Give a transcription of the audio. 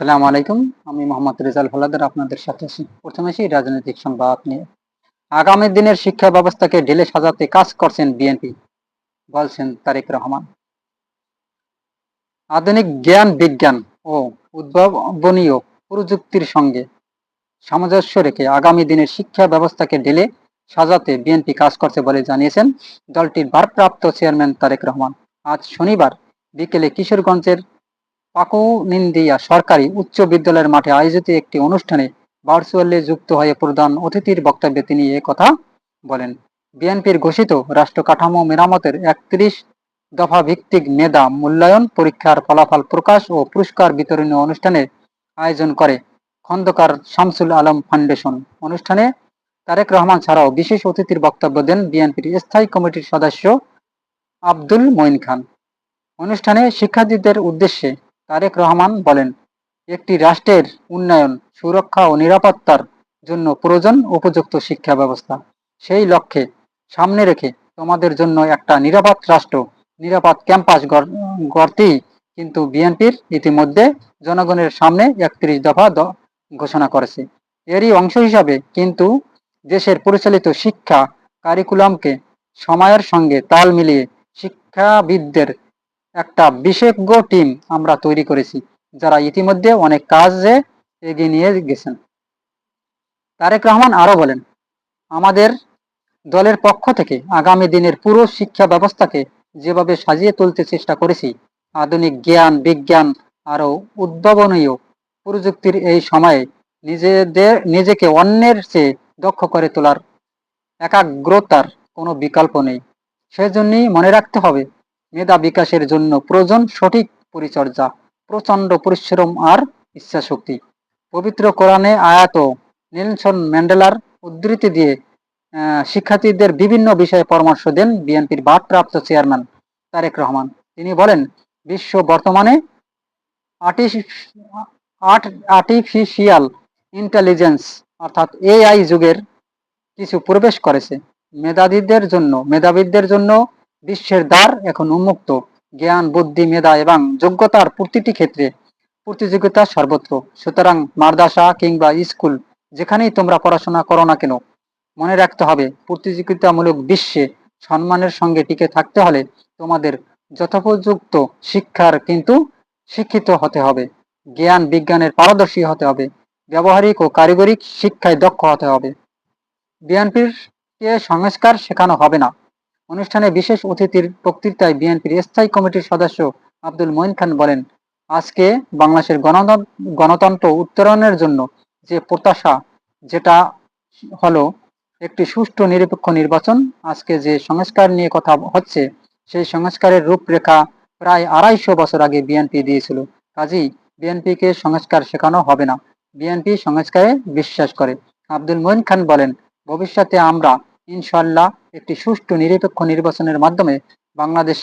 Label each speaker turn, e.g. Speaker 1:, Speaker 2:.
Speaker 1: সালাম আলাইকুম আমি মোহাম্মদ রেজাল হলাদার আপনাদের সাথে আছি প্রথমে সেই রাজনৈতিক সংবাদ নিয়ে আগামী দিনের শিক্ষা ব্যবস্থাকে ঢেলে সাজাতে কাজ করছেন বিএনপি বলছেন তারেক রহমান আধুনিক জ্ঞান বিজ্ঞান ও উদ্ভাবনীয় প্রযুক্তির সঙ্গে সামঞ্জস্য রেখে আগামী দিনের শিক্ষা ব্যবস্থাকে ঢেলে সাজাতে বিএনপি কাজ করছে বলে জানিয়েছেন দলটির ভারপ্রাপ্ত চেয়ারম্যান তারেক রহমান আজ শনিবার বিকেলে কিশোরগঞ্জের পাকোনিন্দিয়া সরকারি উচ্চ বিদ্যালয়ের মাঠে আয়োজিত একটি অনুষ্ঠানে ভার্চুয়ালি যুক্ত হয়ে প্রধান অতিথির বক্তব্যে তিনি এ কথা বলেন বিএনপির ঘোষিত রাষ্ট্র কাঠামো মেরামতের একত্রিশ দফা ভিত্তিক মেধা মূল্যায়ন পরীক্ষার ফলাফল প্রকাশ ও পুরস্কার বিতরণী অনুষ্ঠানের আয়োজন করে খন্দকার শামসুল আলম ফাউন্ডেশন অনুষ্ঠানে তারেক রহমান ছাড়াও বিশেষ অতিথির বক্তব্য দেন বিএনপির স্থায়ী কমিটির সদস্য আব্দুল মঈন খান অনুষ্ঠানে শিক্ষার্থীদের উদ্দেশ্যে তারেক রহমান বলেন একটি রাষ্ট্রের উন্নয়ন সুরক্ষা ও নিরাপত্তার জন্য প্রয়োজন উপযুক্ত শিক্ষা ব্যবস্থা সেই লক্ষ্যে সামনে রেখে তোমাদের জন্য একটা নিরাপদ রাষ্ট্র নিরাপদ ক্যাম্পাস গড়তেই কিন্তু বিএনপির ইতিমধ্যে জনগণের সামনে একত্রিশ দফা ঘোষণা করেছে এরই অংশ হিসাবে কিন্তু দেশের পরিচালিত শিক্ষা কারিকুলামকে সময়ের সঙ্গে তাল মিলিয়ে শিক্ষাবিদদের একটা বিশেষজ্ঞ টিম আমরা তৈরি করেছি যারা ইতিমধ্যে অনেক কাজে এগিয়ে নিয়ে গেছেন তারেক রহমান আরো বলেন আমাদের দলের পক্ষ থেকে আগামী দিনের পুরো শিক্ষা ব্যবস্থাকে যেভাবে সাজিয়ে তুলতে চেষ্টা করেছি আধুনিক জ্ঞান বিজ্ঞান আরো উদ্ভাবনীয় প্রযুক্তির এই সময়ে নিজেদের নিজেকে অন্যের চেয়ে দক্ষ করে তোলার একাগ্রতার কোনো বিকল্প নেই সেজন্যই মনে রাখতে হবে মেধা বিকাশের জন্য প্রয়োজন সঠিক পরিচর্যা প্রচণ্ড পরিশ্রম আর ইচ্ছাশক্তি পবিত্র কোরআনে আয়াত নেলসন ম্যান্ডেলার উদ্ধৃতি দিয়ে শিক্ষার্থীদের বিভিন্ন বিষয়ে পরামর্শ দেন বিএনপির ভারপ্রাপ্ত চেয়ারম্যান তারেক রহমান তিনি বলেন বিশ্ব বর্তমানে আর্টিফিশিয়াল ইন্টেলিজেন্স অর্থাৎ এআই যুগের কিছু প্রবেশ করেছে মেধাবীদের জন্য মেধাবীদের জন্য বিশ্বের দ্বার এখন উন্মুক্ত জ্ঞান বুদ্ধি মেধা এবং যোগ্যতার প্রতিটি ক্ষেত্রে প্রতিযোগিতা সর্বত্র সুতরাং মাদ্রাসা কিংবা স্কুল যেখানেই তোমরা পড়াশোনা করো না কেন মনে রাখতে হবে প্রতিযোগিতামূলক বিশ্বে সম্মানের সঙ্গে টিকে থাকতে হলে তোমাদের যথোপযুক্ত শিক্ষার কিন্তু শিক্ষিত হতে হবে জ্ঞান বিজ্ঞানের পারদর্শী হতে হবে ব্যবহারিক ও কারিগরিক শিক্ষায় দক্ষ হতে হবে বিএনপির সংস্কার শেখানো হবে না অনুষ্ঠানে বিশেষ অতিথির বক্তৃতায় বিএনপির স্থায়ী কমিটির সদস্য আব্দুল মঈন খান বলেন আজকে বাংলাদেশের গণতন্ত্র উত্তরণের জন্য যে প্রত্যাশা যেটা হলো একটি সুষ্ঠু নিরপেক্ষ নির্বাচন আজকে যে সংস্কার নিয়ে কথা হচ্ছে সেই সংস্কারের রূপরেখা প্রায় আড়াইশো বছর আগে বিএনপি দিয়েছিল কাজেই বিএনপিকে সংস্কার শেখানো হবে না বিএনপি সংস্কারে বিশ্বাস করে আব্দুল মঈন খান বলেন ভবিষ্যতে আমরা ইনশাল্লাহ একটি সুষ্ঠু নিরপেক্ষ নির্বাচনের মাধ্যমে বাংলাদেশ